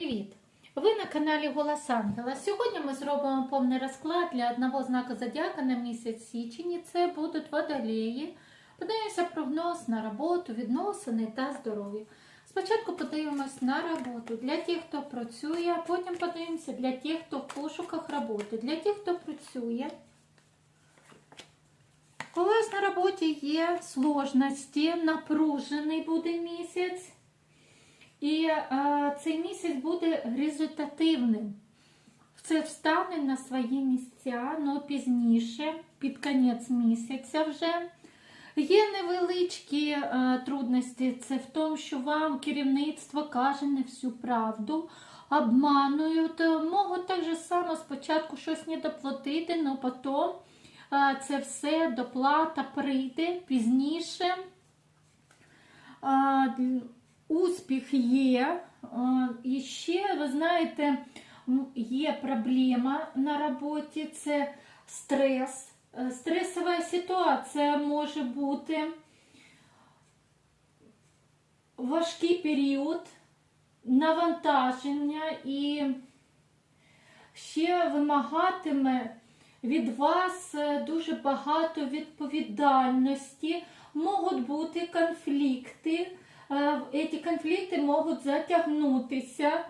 Привіт! Ви на каналі Голос Ангела. Сьогодні ми зробимо повний розклад для одного знаку зодіака на місяць січень. Це будуть водолії. Подивимося прогноз на роботу, відносини та здоров'я. Спочатку подивимось на роботу для тих, хто працює, а потім подивимося для тих, хто в пошуках роботи. Для тих, хто працює. У вас на роботі є сложності, напружений буде місяць. І е, цей місяць буде результативним. Це встане на свої місця, але пізніше, під кінець місяця вже. Є невеличкі е, трудності. Це в тому, що вам керівництво каже не всю правду, обманують. Можуть так же само спочатку щось не доплатити, але потім е, це все доплата прийде пізніше. Е, Успіх є. І ще, ви знаєте, є проблема на роботі це стрес. Е, Стресова ситуація може бути важкий період, навантаження і ще вимагатиме від вас е, дуже багато відповідальності, можуть бути конфлікти. Ці конфлікти можуть затягнутися.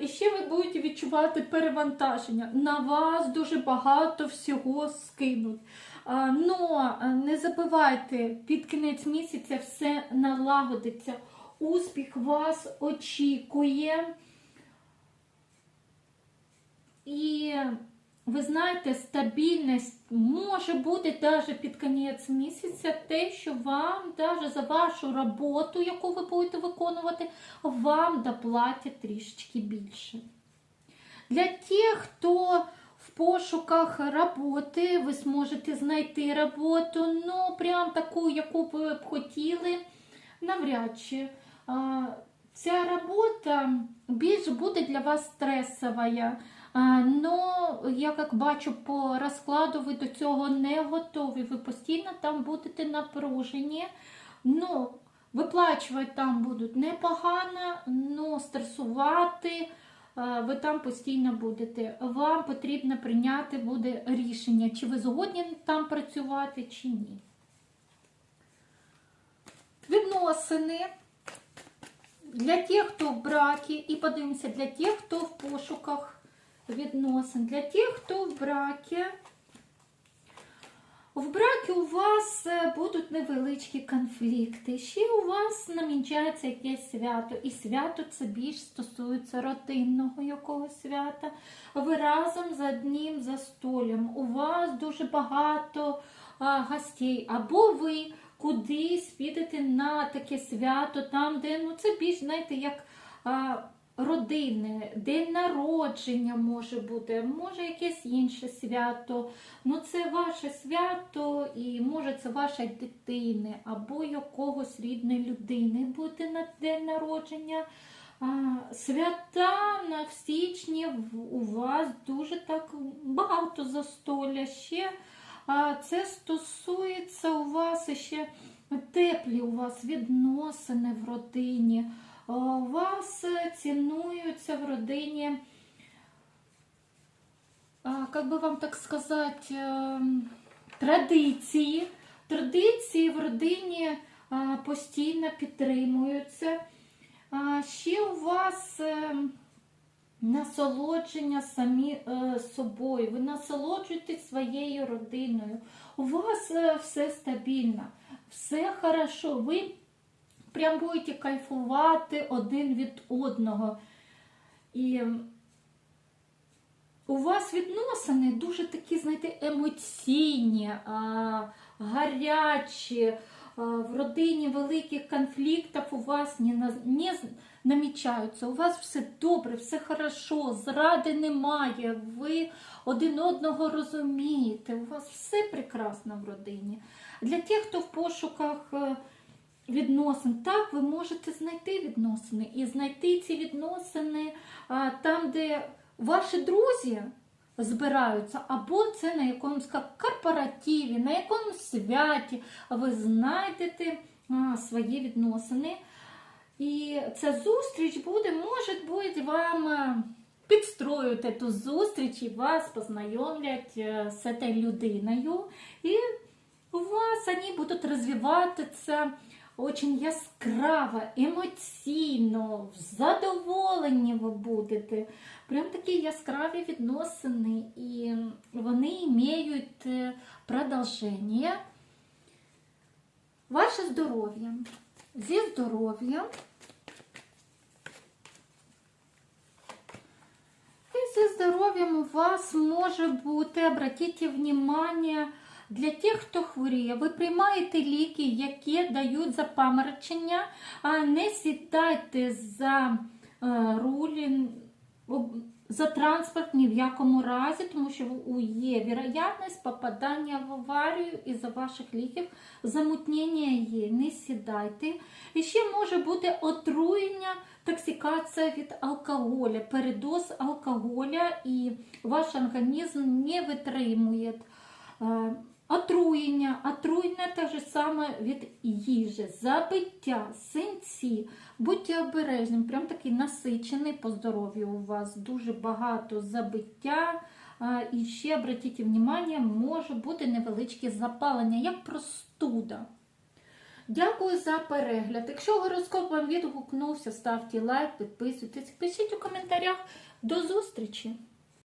І ще ви будете відчувати перевантаження. На вас дуже багато всього скинуть. Но не забувайте, під кінець місяця все налагодиться. Успіх вас очікує. І ви знаєте, стабільність може бути навіть під кінець місяця, те, що вам навіть за вашу роботу, яку ви будете виконувати, вам доплатять трішечки більше. Для тих, хто в пошуках роботи, ви зможете знайти роботу, ну, прям таку, яку ви б хотіли, навряд чи. Ця робота більш буде для вас стресовою. Но я як бачу по розкладу, ви до цього не готові. Ви постійно там будете напружені. Ну, виплачувати там будуть непогано, але стресувати ви там постійно будете. Вам потрібно прийняти буде рішення, чи ви згодні там працювати, чи ні. Відносини. Для тих, хто в бракі, і подивимося, для тих, хто в пошуках відносин. Для тих, хто в бракі, в бракі у вас е, будуть невеличкі конфлікти. Ще у вас намічається якесь свято. І свято це більш стосується родинного якогось свята. Ви разом за одним застолям. У вас дуже багато а, гостей. Або ви кудись підете на таке свято, там, де ну, це більш, знаєте, як. А, родини, день народження може бути, може якесь інше свято. Ну це ваше свято, і може це ваша дитини або якогось рідної людини буде на день народження. Свята на в січні у вас дуже так багато застолля ще. Це стосується у вас ще теплі у вас відносини в родині вас цінуються в родині, як би вам так сказати, традиції. Традиції в родині постійно підтримуються. Ще у вас насолодження самі е, собою, ви насолоджуєтесь своєю родиною. У вас е, все стабільно, все хорошо. Ви прям будете кайфувати один від одного. І у вас відносини дуже такі, знаєте, емоційні, гарячі. В родині великих конфліктів у вас не не намічаються. У вас все добре, все хорошо, зради немає, ви один одного розумієте, у вас все прекрасно в родині. Для тих, хто в пошуках е, відносин. Так, ви можете знайти відносини і знайти ці відносини а, там, де ваші друзі збираються, або це на якомусь корпоративі, на якомусь святі, ви знайдете а, свої відносини. І ця зустріч буде, може бути, вам е, підстроють эту зустріч і вас познайомлять е, з цією людиною. І у вас вони будуть розвиватися очень яскраво, емоційно, в задоволенні ви будете. Прям такі яскраві відносини, і вони мають е, продовження. Ваше здоров'я. Зі здоров'ям. І зі здоров'ям у вас може бути, обратіть внимание, для тих, хто хворіє, ви приймаєте ліки, які дають запаморочення, а не сідайте за е, руль, за транспорт ні в якому разі, тому що є вірогідність попадання в аварію із-за ваших ліків, замутнення є, не сідайте. І ще може бути отруєння, токсикація від алкоголя, передоз алкоголя, і ваш організм не витримує. Отруєння, отруєння те ж саме від їжі, забиття, синці. Будьте обережним, прям такий насичений по здоров'ю у вас, дуже багато забиття. І ще обратіть увагу, може бути невеличке запалення, як простуда. Дякую за перегляд. Якщо гороскоп вам відгукнувся, ставте лайк, підписуйтесь, пишіть у коментарях. До зустрічі!